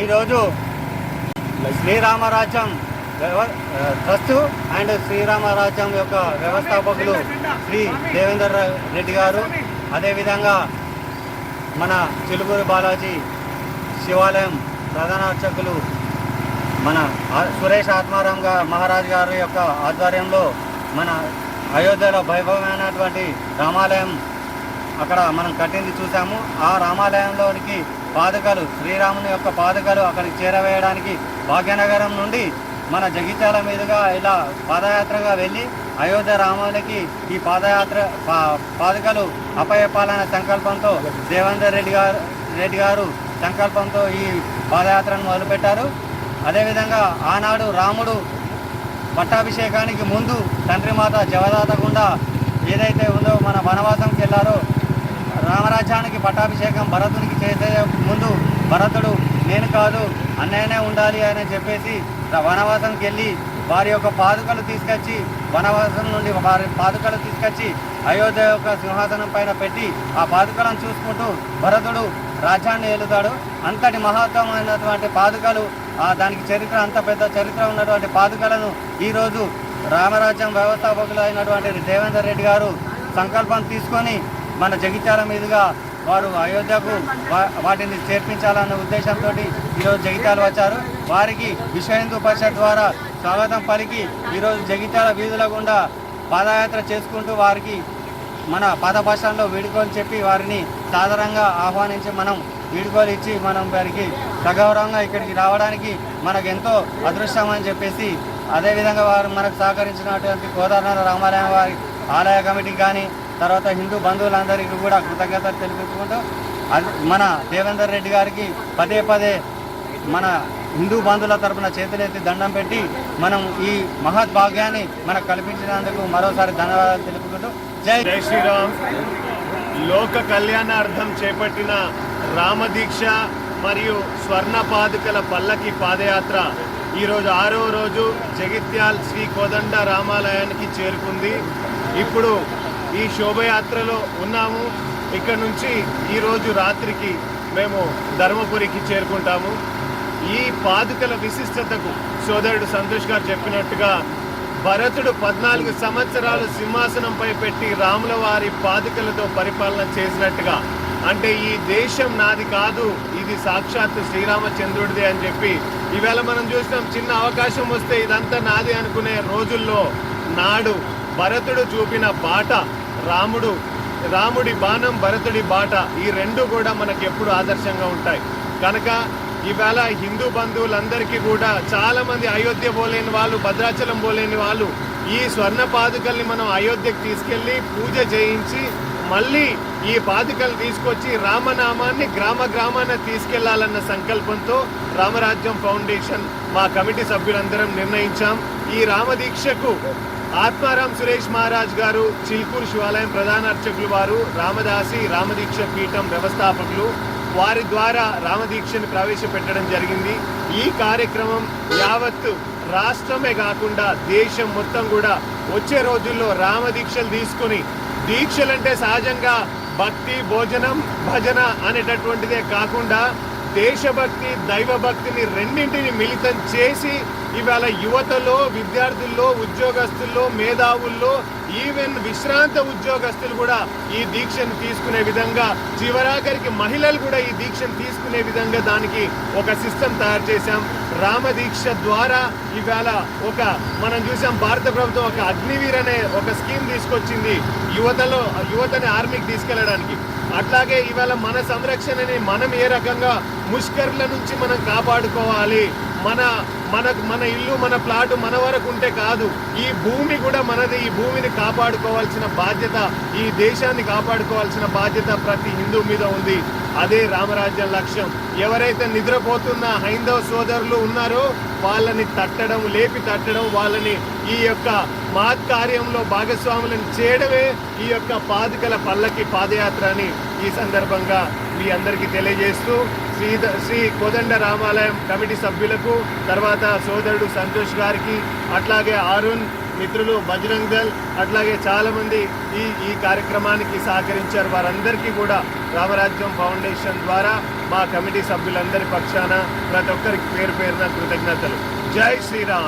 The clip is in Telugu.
ఈరోజు శ్రీరామరాజ్యం ట్రస్ట్ అండ్ శ్రీరామరాజ్యం యొక్క వ్యవస్థాపకులు శ్రీ దేవేందర్ రెడ్డి గారు. అదేవిధంగా మన చిలుకూరు బాలాజీ శివాలయం ప్రధాన అర్చకులు మన సురేష్ ఆత్మారాం గారు మహారాజ్ గారు యొక్క ఆధ్వర్యంలో మన అయోధ్యలో వైభవమైనటువంటి రామాలయం అక్కడ మనం కట్టింది చూసాము. ఆ రామాలయంలోనికి పాదకాలు శ్రీరాముని యొక్క పాదకాలు అక్కడికి చేరవేయడానికి భాగ్యనగరం నుండి మన జగిత్యాల మీదుగా ఇలా పాదయాత్రగా వెళ్ళి అయోధ్య రామాలకి ఈ పాదయాత్ర పా- అపయపాలన సంకల్పంతో దేవేందర్ రెడ్డి గారు రెడ్డి గారు సంకల్పంతో ఈ పాదయాత్రను మొదలుపెట్టారు. అదేవిధంగా ఆనాడు రాముడు పట్టాభిషేకానికి ముందు తండ్రి మాత జవదాతకుండా ఏదైతే ఉందో మన వనవాసంకి వెళ్ళారో రామరాజ్యానికి పట్టాభిషేకం భరతునికి చేసే ముందు భరతుడు నేను కాదు అన్నయ్యనే ఉండాలి అని చెప్పేసి వనవాసంకి వెళ్ళి వారి యొక్క పాదుకలు తీసుకొచ్చి వనవాసం నుండి వారి పాదుకలు తీసుకొచ్చి అయోధ్య యొక్క సింహాసనం పైన పెట్టి ఆ పాదుకలను చూసుకుంటూ భరతుడు రాజ్యాన్ని ఏలుతాడు. అంతటి మహత్వమైనటువంటి పాదుకలు ఆ దానికి చరిత్ర అంత పెద్ద చరిత్ర ఉన్నటువంటి పాదుకలను ఈరోజు రామరాజ్యం వ్యవస్థాపకులు అయినటువంటి దేవేందర్ రెడ్డి గారు సంకల్పం తీసుకొని మన జగిత్యాల మీదుగా వారు అయోధ్యకు వా- వాటిని చేర్పించాలన్న ఉద్దేశంతో ఈరోజు జగిత్యాలు వచ్చారు. వారికి విశ్వ హిందూ పరిషత్ ద్వారా స్వాగతం పలికి ఈరోజు జగిత్యాల వీధుల గుండా పాదయాత్ర చేసుకుంటూ వారికి మన పాత భాషల్లో వీడుకోలు చెప్పి వారిని సాధారణంగా ఆహ్వానించి మనం వీడుకోలు ఇచ్చి మనం వారికి సగౌరవంగా ఇక్కడికి రావడానికి మనకు ఎంతో అదృష్టం అని చెప్పేసి అదేవిధంగా వారు మనకు సహకరించినటువంటి కోదారనాథ రామాలయం వారి ఆలయ కమిటీకి కానీ తర్వాత హిందూ బంధువులందరికీ కూడా కృతజ్ఞతలు తెలిపించుకుంటూ అది మన దేవేందర్ రెడ్డి గారికి పదే పదే మన హిందూ బంధువుల తరపున చేతులెత్తి దండం పెట్టి మనం ఈ మహద్భాగ్యాన్ని మనకు కల్పించినందుకు మరోసారి ధన్యవాదాలు తెలుపుకుంటూ జై జై శ్రీరామ్. లోక కళ్యాణార్థం చేపట్టిన రామదీక్ష మరియు స్వర్ణ పాదుకల పల్లకి పాదయాత్ర ఈరోజు ఆరో రోజు జగిత్యాల్ శ్రీ కోదండ రామాలయానికి చేరుకుంది. ఇప్పుడు ఈ శోభయాత్రలో ఉన్నాము. ఇక్కడ నుంచి ఈరోజు రాత్రికి మేము ధర్మపురికి చేరుకుంటాము. ఈ పాదుకల విశిష్టతకు సోదరుడు సంతోష్ గారు చెప్పినట్టుగా భరతుడు పద్నాలుగు సంవత్సరాలు సింహాసనంపై పెట్టి రాముల వారి పాదుకలతో పరిపాలన చేసినట్టుగా అంటే ఈ దేశం నాది కాదు ఇది సాక్షాత్ శ్రీరామచంద్రుడిదే అని చెప్పి ఈవేళ మనం చూసినాం చిన్న అవకాశం వస్తే ఇదంతా నాది అనుకునే రోజుల్లో నాడు భరతుడు చూపిన బాట రాముడు రాముడి బాణం భరతుడి బాట ఈ రెండు కూడా మనకు ఎప్పుడు ఆదర్శంగా ఉంటాయి. కనుక ఈవేళ హిందూ బంధువులందరికీ కూడా చాలామంది అయోధ్య పోలేని వాళ్ళు భద్రాచలం పోలేని వాళ్ళు ఈ స్వర్ణ పాదుకల్ని మనం అయోధ్యకు తీసుకెళ్ళి పూజ చేయించి మళ్ళీ ఈ పాదుకలు తీసుకొచ్చి రామనామాన్ని గ్రామ గ్రామాన తీసుకెళ్ళాలన్న సంకల్పంతో రామరాజ్యం ఫౌండేషన్ మా కమిటీ సభ్యులందరం నిర్ణయించాం. ఈ రామదీక్షకు ఆత్మారాం సురేష్ మహారాజ్ గారు చిల్కూరు శివాలయం ప్రధాన అర్చకులు వారు రామదాసి రామదీక్ష పీఠం వ్యవస్థాపకులు. వారి ద్వారా రామదీక్షను ప్రవేశపెట్టడం జరిగింది. ఈ కార్యక్రమం యావత్తు రాష్ట్రమే కాకుండా దేశం మొత్తం కూడా వచ్చే రోజుల్లో రామదీక్షలు తీసుకుని దీక్షలంటే సహజంగా భక్తి భోజనం భజన అనేటటువంటిదే కాకుండా దేశభక్తి దైవభక్తిని రెండింటిని మిళితం చేసి ఇవాళ యువతలో విద్యార్థుల్లో ఉద్యోగస్తుల్లో మేధావుల్లో ఈవెన్ విశ్రాంత ఉద్యోగస్తులు కూడా ఈ దీక్షను తీసుకునే విధంగా చివరాఖరికి మహిళలు కూడా ఈ దీక్షను తీసుకునే విధంగా దానికి ఒక సిస్టమ్ తయారు చేశాం. రామ దీక్ష ద్వారా ఇవాళ ఒక మనం చూసాం భారత ప్రభుత్వం ఒక అగ్నివీర్ అనే ఒక స్కీమ్ తీసుకొచ్చింది యువతలో యువతని ఆర్మీకి తీసుకెళ్ళడానికి అట్లాగే ఇవాళ మన సంరక్షణని మనం ఏ రకంగా ముష్కర్ల నుంచి మనం కాపాడుకోవాలి? మన మనకు మన ఇల్లు మన ప్లాటు మన వరకు ఉంటే కాదు. ఈ భూమి కూడా మనది ఈ భూమిని కాపాడుకోవాల్సిన బాధ్యత ఈ దేశాన్ని కాపాడుకోవాల్సిన బాధ్యత ప్రతి హిందూ మీద ఉంది. అదే రామరాజ్యం లక్ష్యం. ఎవరైతే నిద్రపోతున్న హైందవ సోదరులు ఉన్నారో వాళ్ళని తట్టడం లేపి తట్టడం వాళ్ళని ఈ యొక్క మాత్ కార్యంలో భాగస్వాములను చేయడమే ఈ యొక్క పాదుకల పల్లకి పాదయాత్ర అని ఈ సందర్భంగా మీ అందరికీ తెలియజేస్తూ శ్రీ శ్రీ కోదండ రామాలయం కమిటీ సభ్యులకు తర్వాత సోదరుడు సంతోష్ గారికి అట్లాగే అరుణ్ మిత్రులు బజరంగ్ దల్ అట్లాగే చాలామంది ఈ ఈ కార్యక్రమానికి సహకరించారు. వారందరికీ కూడా రామరాజ్యం ఫౌండేషన్ ద్వారా మా కమిటీ సభ్యులందరి పక్షాన ప్రతి ఒక్కరికి పేరు పేరున కృతజ్ఞతలు. జై శ్రీరామ్.